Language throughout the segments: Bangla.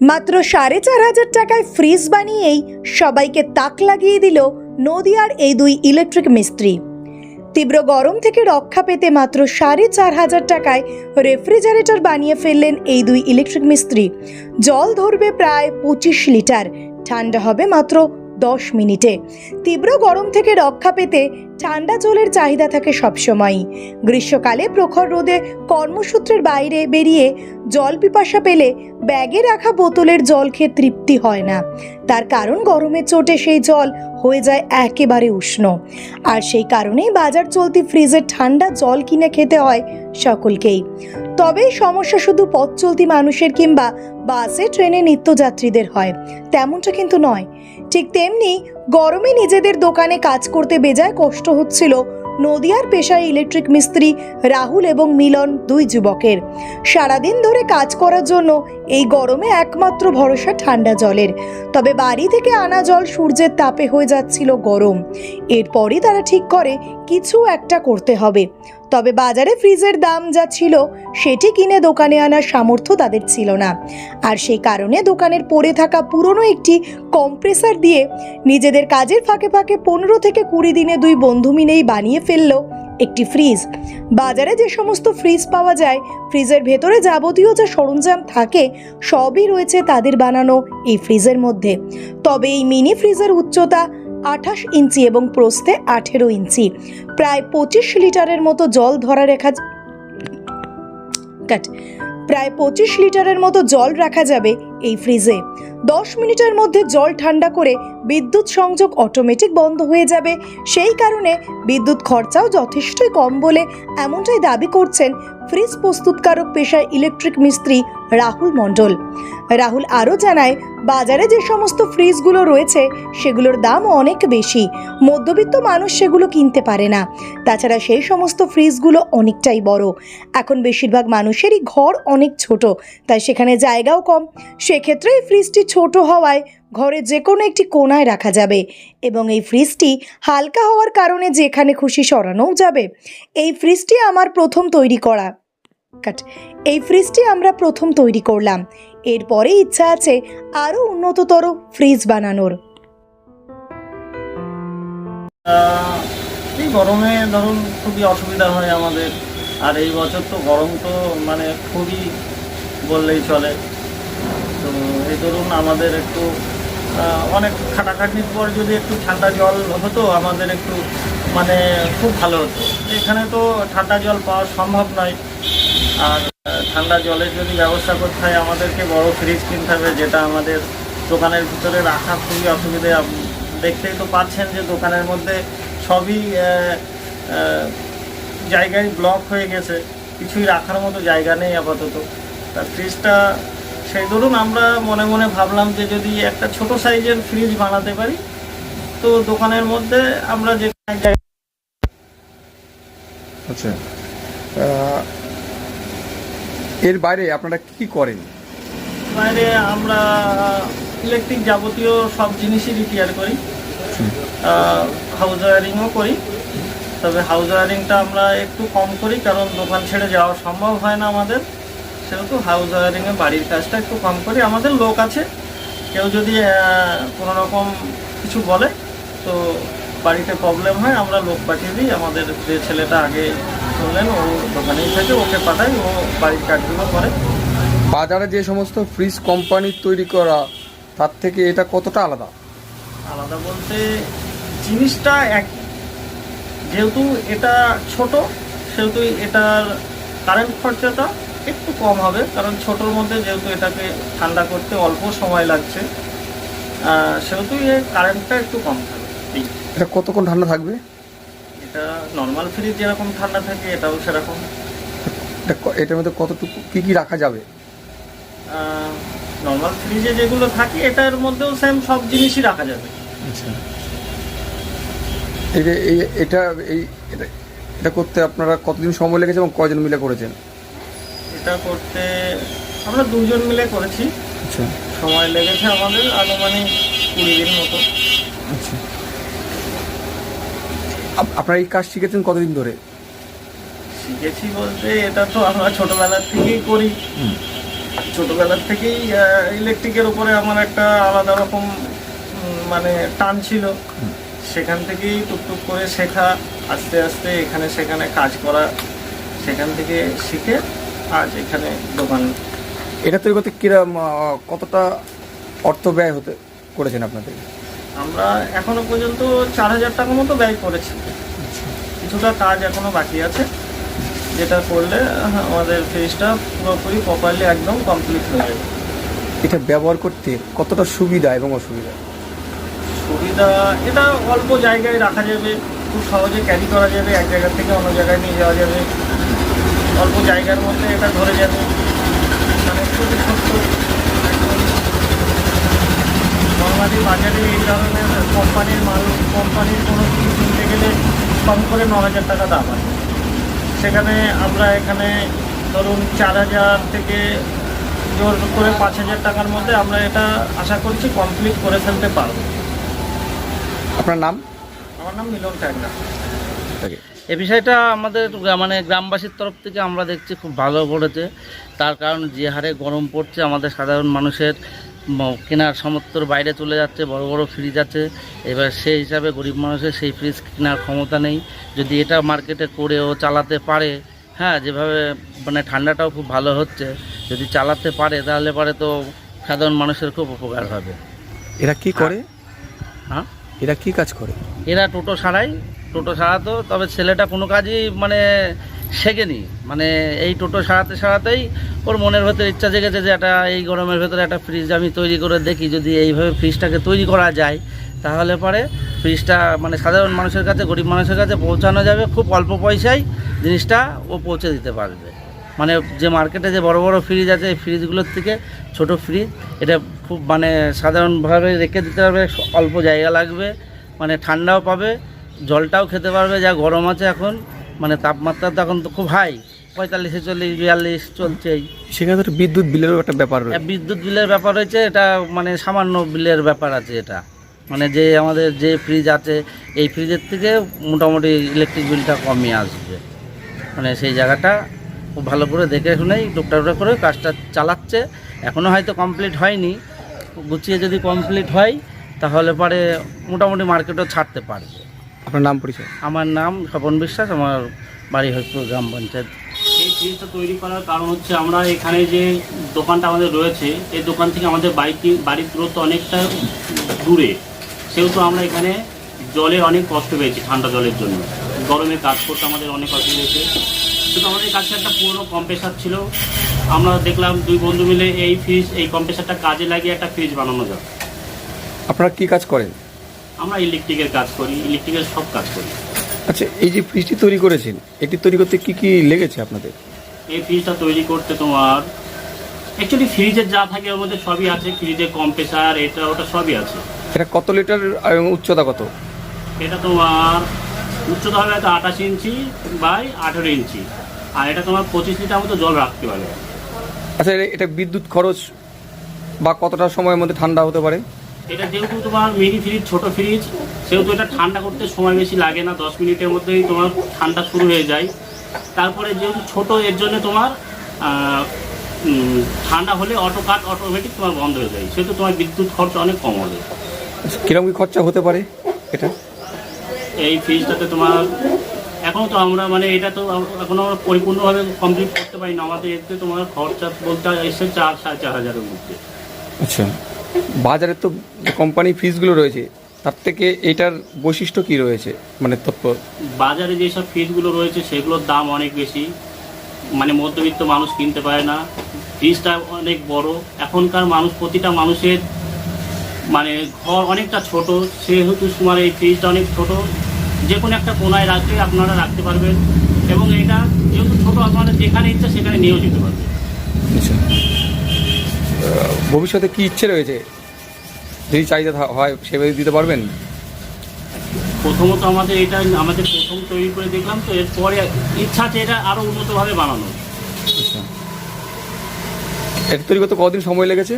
মাত্র সাড়ে চার হাজার টাকায় ফ্রিজ বানিয়েই সবাইকে তাক লাগিয়ে দিল নদিয়ার এই দুই ইলেকট্রিক মিস্ত্রি। তীব্র গরম থেকে রক্ষা পেতে মাত্র সাড়ে চার হাজার টাকায় রেফ্রিজারেটর বানিয়ে ফেললেন এই দুই ইলেকট্রিক মিস্ত্রি। জল ধরবে প্রায় পঁচিশ লিটার। ঠান্ডা হবে মাত্র দশ মিনিটে। তীব্র গরম থেকে রক্ষা পেতে ঠান্ডা জলের চাহিদা থাকে সবসময়ই। গ্রীষ্মকালে প্রখর রোদে কর্মসূত্রের বাইরে বেরিয়ে জল পিপাসা পেলে ব্যাগে রাখা বোতলের জল খেয়ে তৃপ্তি হয় না। তার কারণ গরমের চোটে সেই জল হয়ে যায় একেবারে উষ্ণ। আর সেই কারণেই বাজার চলতি ফ্রিজের ঠান্ডা জল কিনে খেতে হয় সকলকেই। তবে সমস্যা শুধু পথ চলতি মানুষের কিংবা বাসে, ট্রেনে নিত্যযাত্রীদের হয়, তেমনটা কিন্তু নয়। ঠিক তেমনি গরমে নিজেদের দোকানে কাজ করতে বেজায় কষ্ট হচ্ছিল নদিয়ার পেশায় ইলেকট্রিক মিস্ত্রি রাহুল এবং মিলন দুই যুবকের। সারাদিন ধরে কাজ করার জন্য এই গরমে একমাত্র ভরসা ঠান্ডা জলের। তবে বাড়ি থেকে আনা জল সূর্যের তাপে হয়ে যাচ্ছিল গরম। এরপরই তারা ঠিক করে, কিছু একটা করতে হবে। তবে বাজারে ফ্রিজের দাম যা ছিল, সেটি কিনে দোকানে আনার সামর্থ্য তাদের ছিল না। আর সেই কারণে দোকানের পড়ে থাকা পুরনো একটি কম্প্রেসার দিয়ে নিজেদের কাজের ফাঁকে ফাঁকে পনেরো থেকে কুড়ি দিনে দুই বন্ধু মিলেই বানিয়ে ফেলল একটি ফ্রিজ। বাজারে যে সমস্ত ফ্রিজ পাওয়া যায়, ফ্রিজের ভেতরে যাবতীয় যা সরঞ্জাম থাকে, সবই রয়েছে তাদের বানানো এই ফ্রিজের মধ্যে। তবে এই মিনি ফ্রিজের উচ্চতা আঠাশ ইঞ্চি এবং প্রস্থে আঠেরো ইঞ্চি। প্রায় পঁচিশ লিটারের মতো জল ধরা রেখা কাট প্রায় পঁচিশ লিটারের মতো জল রাখা যাবে এই ফ্রিজে দশ মিনিটের মধ্যে জল ঠান্ডা করে বিদ্যুৎ সংযোগ অটোমেটিক বন্ধ হয়ে যাবে। সেই কারণে বিদ্যুৎ খরচাও যথেষ্টই কম বলে এমনটাই দাবি করছেন ফ্রিজ প্রস্তুতকারক পেশায় ইলেকট্রিক মিস্ত্রি রাহুল মণ্ডল। রাহুল আরও জানায় বাজারে যে সমস্ত ফ্রিজগুলো রয়েছে, সেগুলোর দাম অনেক বেশি। মধ্যবিত্ত মানুষ সেগুলো কিনতে পারে না। তাছাড়া সেই সমস্ত ফ্রিজগুলো অনেকটাই বড়। এখন বেশিরভাগ মানুষেরই ঘর অনেক ছোট, তাই সেখানে জায়গাও কম। সেক্ষেত্রে এই ফ্রিজটি ছোট হওয়ায় ঘরে যে কোনো একটি কোনায় রাখা যাবে এবং এই ফ্রিজটি হালকা হওয়ার কারণে যেখানে খুশি সরানোও যাবে। এই ফ্রিজটি আমার প্রথম তৈরি করা। এই ফ্রিজটি আমরা প্রথম তৈরি করলাম। এরপরে ইচ্ছা আছে আরও উন্নততর ফ্রিজ বানানোর। এই গরমে ধরুন খুবই অসুবিধা হয় আমাদের। আর এই বছর তো গরম তো মানে খুবই বললেই চলে। তো এই ধরুন আমাদের একটু অনেক খাটাখাটনির পর যদি একটু ঠান্ডা জল হতো, আমাদের একটু মানে খুব ভালো হতো। এখানে তো ঠান্ডা জল পাওয়া সম্ভব নয়। আর ঠান্ডা জলের যদি ব্যবস্থা করতে হয়, আমাদেরকে বড় ফ্রিজ কিনতে হবে, যেটা আমাদের দোকানের ভিতরে রাখা খুবই অসুবিধে। দেখতেই তো পাচ্ছেন যে দোকানের মধ্যে সবই জায়গায় ব্লক হয়ে গেছে। কিছুই রাখার মতো জায়গা নেই আপাতত। তা ফ্রিজটা সেই ধরুন আমরা মনে মনে ভাবলাম যে যদি একটা ছোট সাইজের ফ্রিজ বানাতে পারি, তো দোকানের মধ্যে আমরা যে আচ্ছা। এর বাইরে আপনারা কি কি করেন? বাইরে আমরা ইলেকট্রিক যাবতীয় সব জিনিসই রিপেয়ার করি। হাউস ওয়ারিংও করি। তবে হাউস ওয়ারিংটা আমরা একটু কম করি কারণ দোকান ছেড়ে যাওয়া সম্ভব হয় না আমাদের। সেহেতু হাউস ওয়ারিংয়ে বাড়ির কাজটা একটু কম করি। আমাদের লোক আছে কেউ যদি কোনো রকম কিছু বলে তো বাড়িতে প্রবলেম হয় আমরা লোক পাঠিয়ে দিই। আমাদের যে ছেলেটা আগে শুনলেন ও দোকানেই থাকে ওকে পাঠাই ও বাড়ির কাজগুলো করে। বাজারে যে সমস্ত ফ্রিজ কোম্পানির তৈরি করা তার থেকে এটা কতটা আলাদা? আলাদা বলতে জিনিসটা এক যেহেতু এটা ছোট সেহেতু এটার কারেন্ট খরচাটা একটু কম হবে কারণ ছোটোর মধ্যে যেহেতু এটাকে ঠান্ডা করতে অল্প সময় লাগছে সেহেতু এর কারেন্টটা একটু কম থাকবে। এই। এটা কতক্ষণ ঠান্ডা থাকবে? এটা নর্মাল ফ্রিজ যেরকম ঠান্ডা থাকে এটাও সেরকম। এটা ক- এটার মধ্যে কতটুকু কি কি রাখা যাবে? নর্মাল ফ্রিজে যেগুলো থাকে এটার মধ্যেও সেম সব জিনিসই রাখা যাবে। আচ্ছা। এটা এই এটা এই এটা এটা করতে আপনারা কতদিন সময় লেগেছে এবং কজন মিলে করেছেন? এটা করতে আমরা দুজন মিলে করেছি। আচ্ছা। সময় লেগেছে আমাদের আনুমানিক কুড়ি দিন মতো। আচ্ছা। আপনারা এই কাজ শিখেছেন কতদিন ধরে? শিখেছি বলতে এটা তো আমরা ছোটবেলার থেকেই করি। ছোটোবেলার থেকেই ইলেকট্রিকের উপরে আমার একটা আলাদা রকম মানে টান ছিল। সেখান থেকেই টুকটুক করে শেখা আস্তে আস্তে এখানে সেখানে কাজ করা সেখান থেকে শিখে আজ এখানে দোকান। এটা তৈরি করতে কিরম কতটা অর্থ ব্যয় হতে করেছেন আপনাদের? আমরা এখনও পর্যন্ত চার হাজার টাকা মতো ব্যয় করেছি। কিছুটা কাজ এখনও বাকি আছে। যেটা করলে আহ, আমাদের ফ্রিজটা পুরোপুরি প্রপারলি একদম কমপ্লিট হয়ে যাবে। এটা ব্যবহার করতে কতটা সুবিধা এবং অসুবিধা? সুবিধা এটা অল্প জায়গায় রাখা যাবে খুব সহজে ক্যারি করা যাবে এক জায়গা থেকে অন্য জায়গায় নিয়ে যাওয়া যাবে। অল্প জায়গার মধ্যে এটা ধরে যাবে। মানে খুবই ছোট্ট একদম নর্মালি বাজারে এই ধরনের কোম্পানির মাল কোম্পানির কোনো কিছু কিনতে গেলে কম করে ন হাজার টাকা দাম আছে সেখানে আমরা এখানে ধরুন চার হাজার থেকে জোর করে পাঁচ হাজার টাকার মধ্যে আমরা এটা আশা করছি কমপ্লিট করে ফেলতে পারব। আপনার নাম? আমার নাম মিলন ট্যাগনা এ বিষয়টা আমাদের মানে গ্রামবাসীর তরফ থেকে আমরা দেখছি খুব ভালো করেছে তার কারণ যে হারে গরম পড়ছে আমাদের সাধারণ মানুষের কেনার সামর্থ্যর বাইরে চলে যাচ্ছে বড় বড় ফ্রিজ আছে। এবার সেই হিসাবে গরিব মানুষের সেই ফ্রিজ কেনার ক্ষমতা নেই। যদি এটা মার্কেটে করেও চালাতে পারে হ্যাঁ যেভাবে মানে ঠান্ডাটাও খুব ভালো হচ্ছে যদি চালাতে পারে তাহলে পরে তো সাধারণ মানুষের খুব উপকার হবে। এরা কি করে? হ্যাঁ? এরা কি কাজ করে? এরা টোটো সারাই টোটো সারাতো তবে ছেলেটা কোনো কাজই মানে শেখেনি মানে এই টোটো সারাতে সারাতেই ওর মনের ভেতরে ইচ্ছা জেগেছে যে একটা এই গরমের ভেতরে একটা ফ্রিজ আমি তৈরি করে দেখি, যদি এইভাবে ফ্রিজটাকে তৈরি করা যায়, তাহলে পরে ফ্রিজটা মানে সাধারণ মানুষের কাছে, গরিব মানুষের কাছে পৌঁছানো যাবে, খুব অল্প পয়সায় জিনিসটা ও পৌঁছে দিতে পারবে। মানে যে মার্কেটে যে বড় বড় ফ্রিজ আছে, এই ফ্রিজগুলোর থেকে ছোট ফ্রিজ এটা খুব মানে সাধারণভাবে রেখে দিতে পারবে, অল্প জায়গা লাগবে মানে ঠান্ডাও পাবে, জলটাও খেতে পারবে, যা গরম আছে এখন মানে তাপমাত্রা তো এখন তো খুব হাই পঁয়তাল্লিশে চল্লিশ বিয়াল্লিশ চলছেই। সেখানে তো বিদ্যুৎ বিলেরও একটা ব্যাপার রয়েছে। বিদ্যুৎ বিলের ব্যাপার রয়েছে এটা মানে সামান্য বিলের ব্যাপার আছে এটা। মানে যে আমাদের যে ফ্রিজ আছে এই ফ্রিজের থেকে মোটামুটি ইলেকট্রিক বিলটা কমই আসবে। মানে সেই জায়গাটা খুব ভালো করে দেখে শুনেই টুকটাক করে কাজটা চালাচ্ছে। এখনও হয়তো কমপ্লিট হয়নি। গুছিয়ে যদি কমপ্লিট হয় তাহলে পরে মোটামুটি মার্কেটও ছাড়তে পারবে। আপনার নাম পরিচয়? আমার নাম স্বপন বিশ্বাস আমার বাড়ি হরিপুর গ্রাম পঞ্চায়েত। এই জিনিসটা তৈরি করার কারণ হচ্ছে আমরা এখানে যে দোকানটা আমাদের রয়েছে এই দোকান থেকে আমাদের বাড়িতে বাড়ির দূরত্ব অনেকটা দূরে। সেহেতু আমরা এখানে জলের অনেক কষ্ট পেয়েছি ঠান্ডা জলের জন্য। গরমে কাজ করতে আমাদের অনেক অসুবিধা হয়েছে। কিন্তু আমাদের কাছে একটা পুরনো কম্প্রেসার ছিল। আমরা দেখলাম দুই বন্ধু মিলে এই ফ্রিজ এই কম্প্রেসারটা কাজে লাগিয়ে একটা ফ্রিজ বানানো যায় আপনারা কি কাজ করেন? আমরা ইলেকট্রিকের কাজ করি ইলেকট্রিকের সব কাজ করি। আচ্ছা এই যে ফ্রিজটি তৈরি করেছেন এটি তৈরি করতে কি কি লেগেছে আপনাদের? এই ফ্রিজটা তৈরি করতে তোমার অ্যাকচুয়ালি ফ্রিজের যা থাকে ওর মধ্যে সবই আছে ফ্রিজের কম্প্রেসার এটা ওটা সবই আছে। এটা কত লিটার এবং উচ্চতা কত? এটা তোমার উচ্চতা হবে হয়তো আঠাশ ইঞ্চি বাই আঠেরো ইঞ্চি। আর এটা তোমার পঁচিশ লিটার মতো জল রাখতে পারে আচ্ছা এটা- এটা বিদ্যুৎ খরচ বা কতটা সময়ের মধ্যে ঠান্ডা হতে পারে? এটা যেহেতু তোমার মিনি ফ্রিজ ছোট ফ্রিজ সেহেতু এটা ঠান্ডা করতে সময় বেশি লাগে না দশ মিনিটের মধ্যেই তোমার ঠান্ডা শুরু হয়ে যায়। তারপরে যেহেতু ছোট এর জন্য তোমার ঠান্ডা হলে অটো কাট অটোমেটিক তোমার বন্ধ হয়ে যায়। সেহেতু তোমার বিদ্যুৎ খরচ অনেক কম হবে। কীরকম কি খরচা হতে পারে এটা? এই ফ্রিজটাতে তোমার এখনও তো আমরা মানে এটা তো আম- এখনও আমরা পরিপূর্ণভাবে কমপ্লিট করতে পারি না আমাদের এতে তোমার খরচা বলতে এসে চার সাড়ে চার হাজারের মধ্যে। আচ্ছা। বাজারে তো কোম্পানি ফ্রিজগুলো রয়েছে তার থেকে এটার বৈশিষ্ট্য কি রয়েছে? মানে তৎপ বাজারে যেসব ফ্রিজগুলো রয়েছে সেগুলোর দাম অনেক বেশি। মানে মধ্যবিত্ত মানুষ কিনতে পারে না। ফ্রিজটা অনেক বড়। এখনকার মানুষ প্রতিটা মানুষের মানে ঘর অনেকটা ছোট। সেহেতু তোমার এই ফ্রিজটা অনেক ছোট। যে কোনো একটা কোনায় রাখলে আপনারা রাখতে পারবেন। এবং এটা যেহেতু ছোট আপনারা যেখানে ইচ্ছা সেখানে নিয়েও যেতে পারবেন। আচ্ছা। ভবিষ্যতে কি ইচ্ছে রয়েছে? যদি চাহিদা হয় সেভাবে দিতে পারবেন? প্রথমত আমাদের এটা আমাদের প্রথম তৈরি করে দেখলাম তো এরপরে ইচ্ছা আছে এটা আরও উন্নতভাবে বানানো আচ্ছা। এটা তৈরি করতে কতদিন সময় লেগেছে?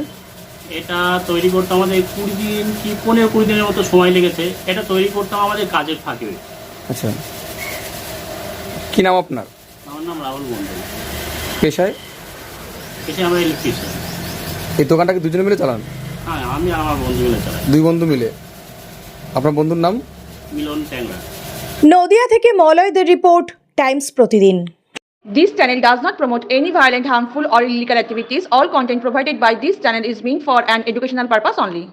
এটা তৈরি করতে আমাদের কুড়ি দিন কি পনেরো কুড়ি দিনের মতো সময় লেগেছে। এটা তৈরি করতে আমাদের কাজের ফাঁকে। আচ্ছা। কি নাম আপনার? আমার নাম রাহুল মন্ডল পেশায়? পেশায় আমরা ইলেকট্রিশিয়ান এই দোকানটাকে দুজনে মিলে চালান হ্যাঁ আমি আর আমার বন্ধু মিলে চালাই দুই বন্ধু মিলে আপনার বন্ধুর নাম মিলন ট্যাংরা নদিয়া থেকে মলয়দের রিপোর্ট টাইমস প্রতিদিন This channel does not promote any violent, harmful, or illegal activities. All content provided by this channel is meant for an educational purpose only.